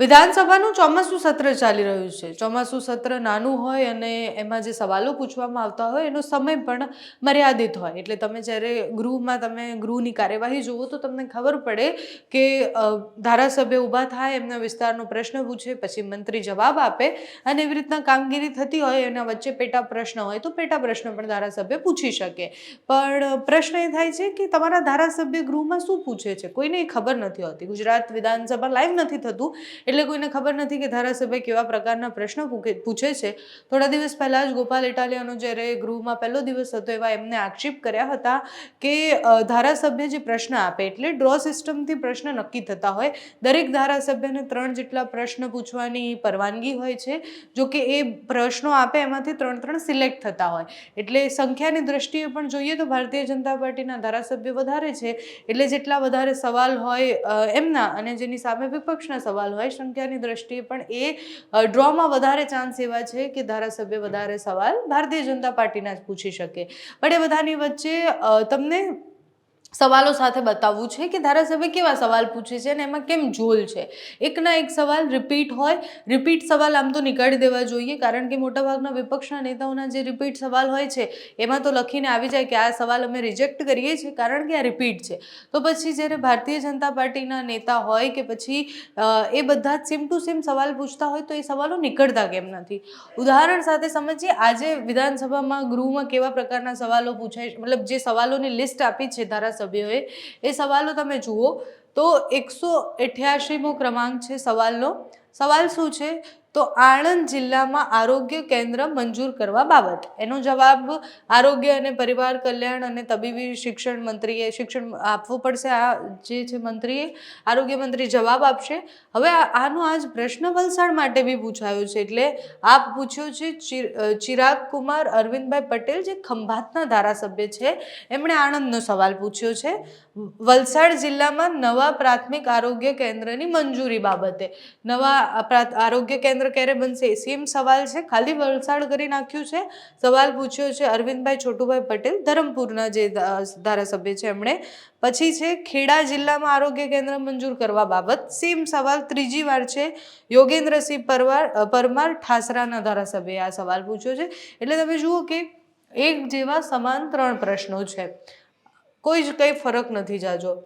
વિધાનસભાનું ચોમાસું સત્ર ચાલી રહ્યું છે. ચોમાસું સત્ર નાનું હોય અને એમાં જે સવાલો પૂછવામાં આવતા હોય એનો સમય પણ મર્યાદિત હોય. એટલે તમે જ્યારે ગૃહમાં તમે ગૃહની કાર્યવાહી જુઓ તો તમને ખબર પડે કે ધારાસભ્ય ઊભા થાય, એમના વિસ્તારનો પ્રશ્ન પૂછે, પછી મંત્રી જવાબ આપે અને એવી રીતના કામગીરી થતી હોય, એના વચ્ચે પેટા પ્રશ્ન હોય તો પેટા પ્રશ્ન પણ ધારાસભ્ય પૂછી શકે. પણ પ્રશ્ન એ થાય છે કે તમારા ધારાસભ્ય ગૃહમાં શું પૂછે છે? કોઈને ખબર નથી હોતી. ગુજરાત વિધાનસભા લાઈવ નથી થતું. એટલે કોઈને ખબર નથી કે ધારાસભ્ય કેવા પ્રકારના પ્રશ્નો પૂછે છે. થોડા દિવસ પહેલાં જ ગોપાલ ઇટાલિયાનો જ્યારે ગૃહમાં પહેલો દિવસ હતો એવા એમને આક્ષેપ કર્યા હતા કે ધારાસભ્ય જે પ્રશ્ન આપે એટલે ડ્રો સિસ્ટમથી પ્રશ્ન નક્કી થતા હોય. દરેક ધારાસભ્યને ત્રણ જેટલા પ્રશ્ન પૂછવાની પરવાનગી હોય છે. જો કે એ પ્રશ્નો આપે એમાંથી ત્રણ ત્રણ સિલેક્ટ થતા હોય. એટલે સંખ્યાની દ્રષ્ટિએ પણ જોઈએ તો ભારતીય જનતા પાર્ટીના ધારાસભ્ય વધારે છે. એટલે જેટલા વધારે સવાલ હોય એમના અને જેની સામે વિપક્ષના સવાલ હોય સંખ્યાની દ્રષ્ટિએ પણ એ ડ્રોમાં વધારે ચાન્સ એવા છે કે ધારાસભ્ય વધારે સવાલ ભારતીય જનતા પાર્ટીના જ પૂછી શકે. પણ એ બધાની વચ્ચે તમને સવાલો સાથે બતાવવું છે કે ધારાસભ્ય કેવા સવાલ પૂછે છે અને એમાં કેમ ઝોલ છે? એકના એક સવાલ રિપીટ હોય. રિપીટ સવાલ આમ તો નીકાળી દેવા જોઈએ કારણ કે મોટાભાગના વિપક્ષના નેતાઓના જે રિપીટ સવાલ હોય છે, એમાં તો લખીને આવી જાય કે આ સવાલ અમે રિજેક્ટ કરીએ છીએ કારણ કે આ રિપીટ છે. તો પછી જ્યારે ભારતીય જનતા પાર્ટીના નેતા હોય કે પછી એ બધા જ સેમ ટુ સેમ સવાલ પૂછતા હોય તો એ સવાલો નીકળતા કેમ નથી? ઉદાહરણ સાથે સમજીએ, આજે વિધાનસભામાં ગૃહમાં કેવા પ્રકારના સવાલો પૂછાય મતલબ જે સવાલોની લિસ્ટ આપી છે ધારાસભ્યોએ એ સવાલો તમે જુઓ તો એકસો અઠ્યાસીમો ક્રમાંક છે સવાલનો. સવાલ શું છે? તો આણંદ જિલ્લામાં આરોગ્ય કેન્દ્ર મંજૂર કરવા બાબત. એનો જવાબ આરોગ્ય અને પરિવાર કલ્યાણ અને તબીબી શિક્ષણ મંત્રીએ શિક્ષણ આપવું પડશે. આ જે છે મંત્રીએ, આરોગ્ય મંત્રી જવાબ આપશે. હવે આનો આજ પ્રશ્ન વલસાડ માટે બી પૂછાયો છે. એટલે આપ પૂછ્યો છે, ચિર- ચિરાગ કુમાર, અરવિંદભાઈ પટેલ જે ખંભાતના ધારાસભ્ય છે, એમણે આણંદનો સવાલ પૂછ્યો છે. વલસાડ જિલ્લામાં નવા પ્રાથમિક આરોગ્ય કેન્દ્રની મંજૂરી બાબતે. નવા પ્રાથ- આરોગ્ય કેન્દ્ર ક્યારે બનશે સેમ સવાલ છે. ખાલી વલસાડ કરી નાખ્યું છે. સવાલ પૂછ્યો છે અરવિંદભાઈ છોટુભાઈ પટેલ, ધરમપુરના જે ધારાસભ્ય છે એમણે. પછી છે ખેડા જિલ્લામાં આરોગ્ય કેન્દ્ર મંજૂર કરવા બાબત. સેમ સવાલ ત્રીજી વાર છે. યોગેન્દ્રસિંહ પરવાર પરમાર ઠાસરાના ધારાસભ્યએ આ સવાલ પૂછ્યો છે. એટલે તમે જુઓ કે એક જેવા સમાન ત્રણ પ્રશ્નો છે. કોઈ જ કંઈ ફરક નથી જાજો.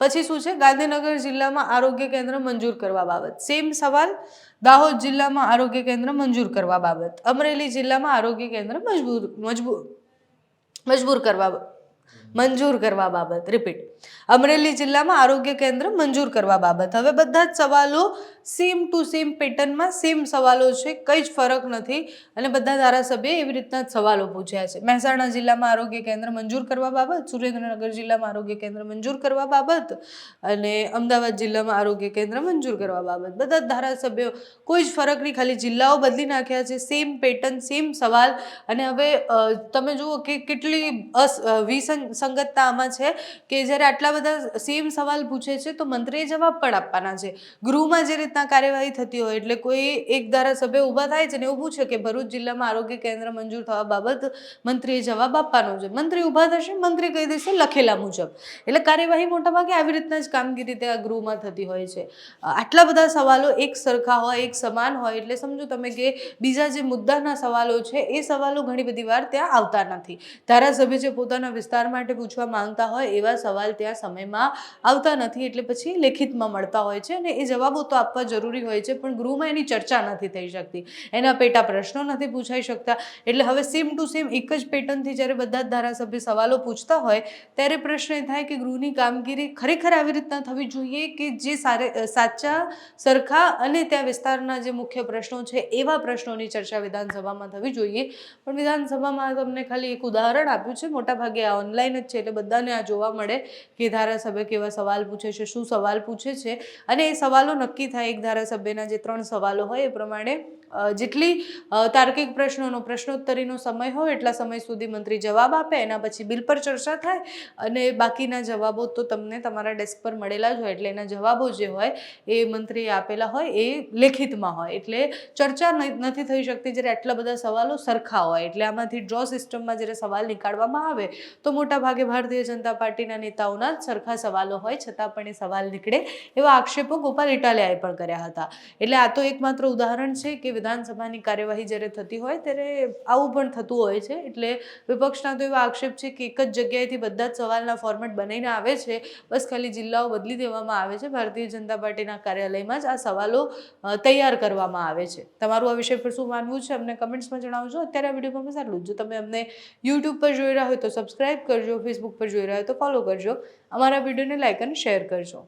પછી શું છે? ગાંધીનગર જિલ્લામાં આરોગ્ય કેન્દ્ર મંજૂર કરવા બાબત. સેમ સવાલ, દાહોદ જિલ્લામાં આરોગ્ય કેન્દ્ર મંજૂર કરવા બાબત. અમરેલી જિલ્લામાં આરોગ્ય કેન્દ્ર મજબૂર મજબૂર મજબૂર કરવા, મંજૂર કરવા બાબત. રિપીટ અમરેલી જિલ્લામાં આરોગ્ય કેન્દ્ર મંજૂર કરવા બાબત. હવે બધા જ સવાલો સેમ ટુ સેમ પેટર્નમાં સેમ સવાલો છે, કંઈ જ ફરક નથી. અને બધા ધારાસભ્યએ એવી રીતના સવાલો પૂછ્યા છે. મહેસાણા જિલ્લામાં આરોગ્ય કેન્દ્ર મંજૂર કરવા બાબત, સુરેન્દ્રનગર જિલ્લામાં આરોગ્ય કેન્દ્ર મંજૂર કરવા બાબત અને અમદાવાદ જિલ્લામાં આરોગ્ય કેન્દ્ર મંજૂર કરવા બાબત. બધા ધારાસભ્યો કોઈ જ ફરક નહીં ખાલી જિલ્લાઓ બદલી નાખ્યા છે. સેમ પેટર્ન સેમ સવાલ. અને હવે તમે જુઓ કે કેટલી અસ વિસંગતતા આમાં છે કે જ્યારે આટલા બધા સેમ સવાલ પૂછે છે તો મંત્રીએ જવાબ પણ આપવાના છે. ગૃહમાં જે રીતના કાર્યવાહી થતી હોય એટલે કોઈ એક ધારાસભ્ય ઊભા થાય છે ને એવું પૂછે કે ભરૂચ જિલ્લામાં આરોગ્ય કેન્દ્ર મંજૂર થવા બાબત મંત્રીએ જવાબ આપવાનો છે. મંત્રી ઊભા થશે, મંત્રી કહી દેશે લખેલા મુજબ. એટલે કાર્યવાહી મોટાભાગે આવી રીતના જ કામગીરી ત્યાં ગૃહમાં થતી હોય છે. આટલા બધા સવાલો એક સરખા હોય, એક સમાન હોય, એટલે સમજો તમે કે બીજા જે મુદ્દાના સવાલો છે, એ સવાલો ઘણી બધી વાર ત્યાં આવતા નથી. ધારાસભ્ય જે પોતાના વિસ્તાર માટે પૂછવા માંગતા હોય, એવા સવાલ ત્યાં સમયમાં આવતા નથી, એટલે પછી લેખિતમાં મળતા હોય છે અને એ જવાબો તો આપવા જરૂરી હોય છે, પણ ગૃહમાં એની ચર્ચા નથી થઈ શકતી. એના પેટા પ્રશ્નો નથી પૂછાઈ શકતા. એટલે હવે સેમ ટુ સેમ એક જ પેટર્નથી જ્યારે બધા જ ધારાસભ્ય સવાલો પૂછતા હોય, ત્યારે પ્રશ્ન એ થાય કે ગૃહની કામગીરી ખરેખર આવી રીતના થવી જોઈએ કે જે સાચા, સરખા અને ત્યાં વિસ્તારના જે મુખ્ય પ્રશ્નો છે, એવા પ્રશ્નોની ચર્ચા વિધાનસભામાં થવી જોઈએ. પણ વિધાનસભામાં તમને ખાલી એક ઉદાહરણ આપ્યું છે. મોટાભાગે આ ઓનલાઈન જ છે, એટલે બધાને આ જોવા મળે કે ધારાસભ્ય કેવા સવાલ પૂછે છે, શું સવાલ પૂછે છે. અને એ સવાલો નક્કી થાય એક ધારાસભ્યના જે ત્રણ સવાલો હોય એ પ્રમાણે જેટલી તાર્કિક પ્રશ્નોનો પ્રશ્નોત્તરીનો સમય હોય, એટલા સમય સુધી મંત્રી જવાબ આપે, એના પછી બિલ પર ચર્ચા થાય, અને બાકીના જવાબો તો તમને તમારા ડેસ્ક પર મળેલા જ હોય, એટલે એના જવાબો જે હોય, એ મંત્રીએ આપેલા હોય, એ લેખિતમાં હોય. એટલે ચર્ચા નથી થઈ શકતી જ્યારે આટલા બધા સવાલો સરખા હોય. એટલે આમાંથી ડ્રો સિસ્ટમમાં જ્યારે સવાલ નીકાળવામાં આવે, તો મોટા ભાગે ભારતીય જનતા પાર્ટીના નેતાઓના જ સરખા સવાલો હોય, છતાં પણ એ સવાલ નીકળે એવા આક્ષેપો ગોપાલ ઇટાલિયાએ પણ કર્યા હતા. એટલે આ તો એકમાત્ર ઉદાહરણ છે કે વિધાનસભાની કાર્યવાહી જ્યારે થતી હોય ત્યારે આવું પણ થતું હોય છે. એટલે વિપક્ષના તો એવા આક્ષેપ છે કે એક જ જગ્યાએથી બધા જ સવાલના ફોર્મેટ બનાવીને આવે છે. બસ ખાલી જિલ્લાઓ બદલી દેવામાં આવે છે. ભારતીય જનતા પાર્ટીના કાર્યાલયમાં જ આ સવાલો તૈયાર કરવામાં આવે છે. તમારું આ વિષય પર શું માનવું છે અમને કમેન્ટ્સમાં જણાવજો. અત્યારે આ વિડીયોમાં બસ આટલું જો. તમે અમને યુટ્યુબ પર જોઈ રહ્યા હોય તો સબસ્ક્રાઇબ કરજો ફેસબુક પર જોઈ રહ્યા હોય તો ફોલો કરજો. અમારા વિડીયોને લાઇક અને શેર કરજો.